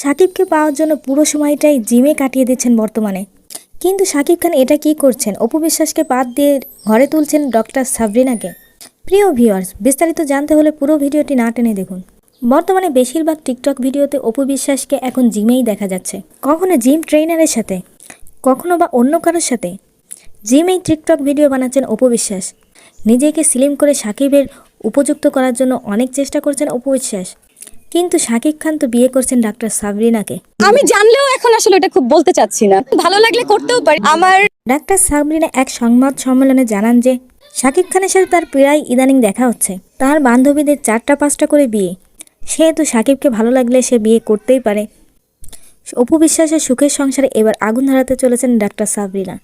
সাকিবকে পাওয়ার জন্য পুরো সময়টাই জিমে কাটিয়ে দিচ্ছেন বর্তমানে। কিন্তু সাকিব খান এটা কি করছেন? অপু বিশ্বাসকে বাদ দিয়ে ঘরে তুলছেন ডক্টর সাবরিনাকে। প্রিয় ভিউয়ার্স, বিস্তারিত জানতে হলে পুরো ভিডিওটি না টেনে দেখুন। বর্তমানে বেশিরভাগ টিকটক ভিডিওতে অপু বিশ্বাসকে এখন জিমেই দেখা যাচ্ছে। কখনো জিম ট্রেনারের সাথে, কখনো বা অন্য কারোর সাথে। জিমেই টিকটক ভিডিও বানাচ্ছেন অপু বিশ্বাস। নিজেকে স্লিম করে সাকিবের উপযুক্ত করার জন্য অনেক চেষ্টা করছেন অপু বিশ্বাস। কিন্তু শাকিব খান তো বিয়ে করছেন ডাক্তার সাবরিনাকে। আমি জানলেও এখন আসলে এটা খুব বলতে চাচ্ছি না। ভালো লাগলে করতেও পারি। আমার ডাক্তার সাবরিনা এক সংবাদ সম্মেলনে জানান যে শাকিব খানের সাথে তার প্রায় ইদানিং দেখা হচ্ছে। তার বান্ধবীদের চারটা পাঁচটা করে বিয়ে। সেহেতু শাকিবকে ভালো লাগলে সে বিয়ে করতেই পারে। অপু বিশ্বাসের সুখের সংসারে এবার আগুন ধরাতে চলেছেন ডাক্তার সাবরিনা।